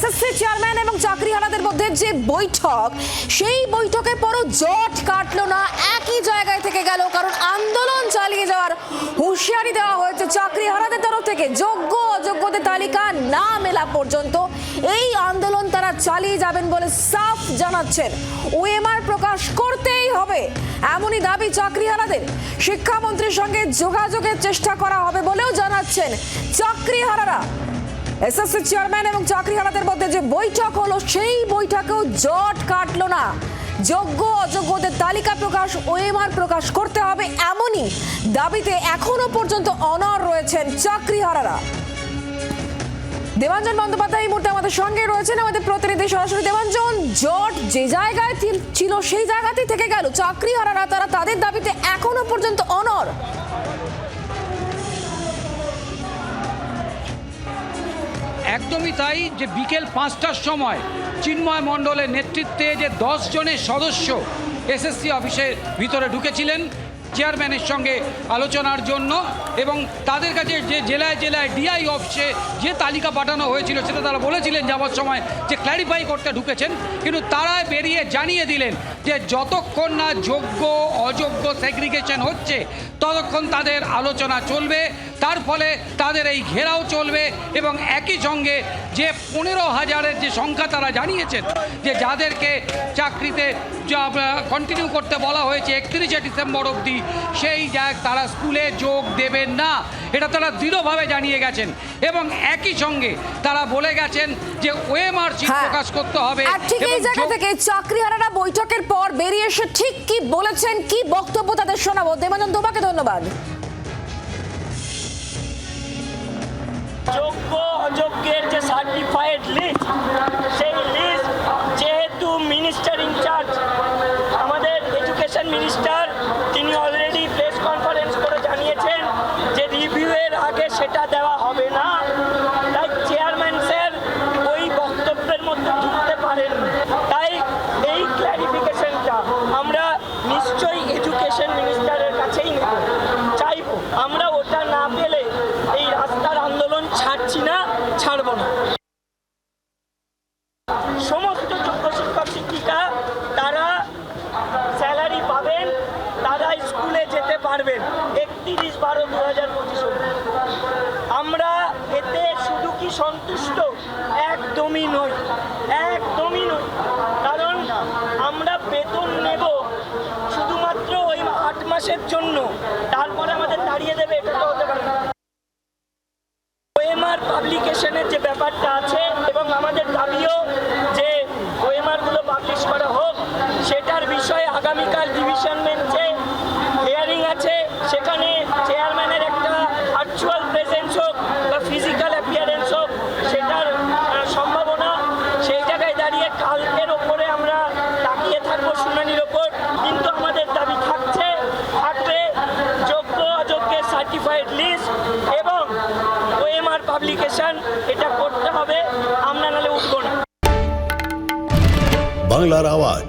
SSC chairman এবং চাকরিহারাদের মধ্যে যে বৈঠক, সেই বৈঠকের পরও জট কাটলো না, একই জায়গায় থেকে গেল, কারণ আন্দোলন চালিয়ে যাওয়ার হুঁশিয়ারি দেওয়া হয়েছে চাকরিহারাদের তরফ থেকে। যোগ্য, অযোগ্যদের তালিকা না মেলা পর্যন্ত এই আন্দোলন তারা চালিয়ে যাবেন বলে সাফ জানাচ্ছেন। ওএমআর প্রকাশ করতেই হবে, এমনই দাবি চাকরিহারাদের। শিক্ষামন্ত্রীর সঙ্গে যোগাযোগের চেষ্টা করা হবে বলেও জানাচ্ছেন চাকরিহারারা। এসএসসি চেয়ারম্যান এবং চাকরিহারাদের মধ্যে যে বৈঠক হলো, সেই বৈঠকেও জট কাটলো না। যোগ্য অযোগ্যদের তালিকা প্রকাশ, ওএমআর প্রকাশ করতে হবে এমনই দাবিতে এখনও পর্যন্ত অনর রয়েছেন চাকরিহারারা। দেবাঞ্জন বন্দ্যোপাধ্যায় এই মুহূর্তে আমাদের সঙ্গে রয়েছেন, আমাদের প্রতিনিধি সরাসরি। দেবাঞ্জন, জট যে জায়গায় ছিল সেই জায়গাতেই থেকে গেল। চাকরিহারারা, তারা তাদের দাবিতে এখনও পর্যন্ত অনর একদমই তাই যে বিকেল পাঁচটার সময় চিন্ময় মণ্ডলের নেতৃত্বে যে দশ জনের সদস্য এসএসসি অফিসের ভিতরে ঢুকেছিলেন চেয়ারম্যানের সঙ্গে আলোচনার জন্য এবং তাদের কাছে যে জেলায় জেলায় ডিআই অফিসে যে তালিকা পাঠানো হয়েছিল সেটা তারা বলেছিলেন যাওয়ার সময় যে ক্ল্যারিফাই করতে ঢুকেছেন। কিন্তু তারা বেরিয়ে জানিয়ে দিলেন যে যতক্ষণ না যোগ্য, অযোগ্য সেগ্রিগেশন হচ্ছে, ততক্ষণ তাদের আলোচনা চলবে। তার ফলে তাদের এই ঘেরাও চলবে এবং একই সঙ্গে যে পনেরো হাজারের যে সংখ্যা তারা জানিয়েছেন যে যাদেরকে চাকরিতে কন্টিনিউ করতে বলা হয়েছে একত্রিশে ডিসেম্বর অবধি সেই জায়গ তারা স্কুলে যোগ দেবেন না এটা তারা দৃঢ়ভাবে জানিয়ে গেছেন। এবং একই সঙ্গে তারা বলে গেছেন যে ওএমআর হ্যাঁ। প্রকাশ করতে হবে ঠিক এই জায়গা যোগ- থেকে চাকরিহারারা বৈঠকের পর বেরিয়ে এসে ঠিক কি বলেছেন কি বক্তব্য তাদের শোনাবো? দেবানন্দ তোমাকে ধন্যবাদ। যোগ্য অযোগ্যের যে সার্টিফাইড লিস্ট সেই লিস্ট যেহেতু মিনিস্টার ইনচার্জ আমাদের এডুকেশন মিনিস্টার তিনি অলরেডি প্রেস কনফারেন্স করে জানিয়েছেন যে রিভিউয়ের আগে সেটা দেওয়া হবে না তাই চেয়ারম্যান স্যার ওই বক্তব্যের মধ্যে ঢুকতে পারেন তাই এই ক্ল্যারিফিকেশনটা আমরা নিশ্চয়ই এডুকেশন মিনিস্টারের কাছেই নেব চাইব আমরা ওটা না পেলে এই রাস্তার আন্দোলন ছাড়ছি না ছাড়বো না সমস্ত যোগ্য শিক্ষক শিক্ষিকা, তারা স্যালারি পাবেন, তারা স্কুলে যেতে পারবেন। একত্রিশ বারো দু হাজার পঁচিশ আমরা এতে শুধু কি সন্তুষ্ট? একদমই নই। একদমই নই। কারণ আমরা বেতন নেব শুধুমাত্র ওই আট মাসের জন্য। তারপরে আমাদের দাঁড়িয়ে দেবে, এটা তো হতে পারে না। ওএমআর পাবলিকেশনের যে ব্যাপারটা আছে, এবং আমাদের দাবিও যে ওএমআরগুলো পাবলিশ করা হোক সেটার আগামীকাল ডিভিশন বেঞ্চে হিয়ারিং আছে। সেখানে চেয়ারম্যানের একটা ভার্চুয়াল প্রেজেন্স হোক বা ফিজিক্যাল অ্যাপিয়ারেন্স হোক, সেটার সম্ভাবনা। সেই জায়গায় দাঁড়িয়ে কালকের ওপরে আমরা তাকিয়ে থাকব শুনানির ওপর। কিন্তু আমাদের দাবি থাকছে, থাকবে যোগ্য অযোগ্যের সার্টিফাইড লিস্ট এবং ওএমআর পাবলিকেশন এটা করতে হবে। আমরা নাহলে উঠবো না। বাংলার আওয়াজ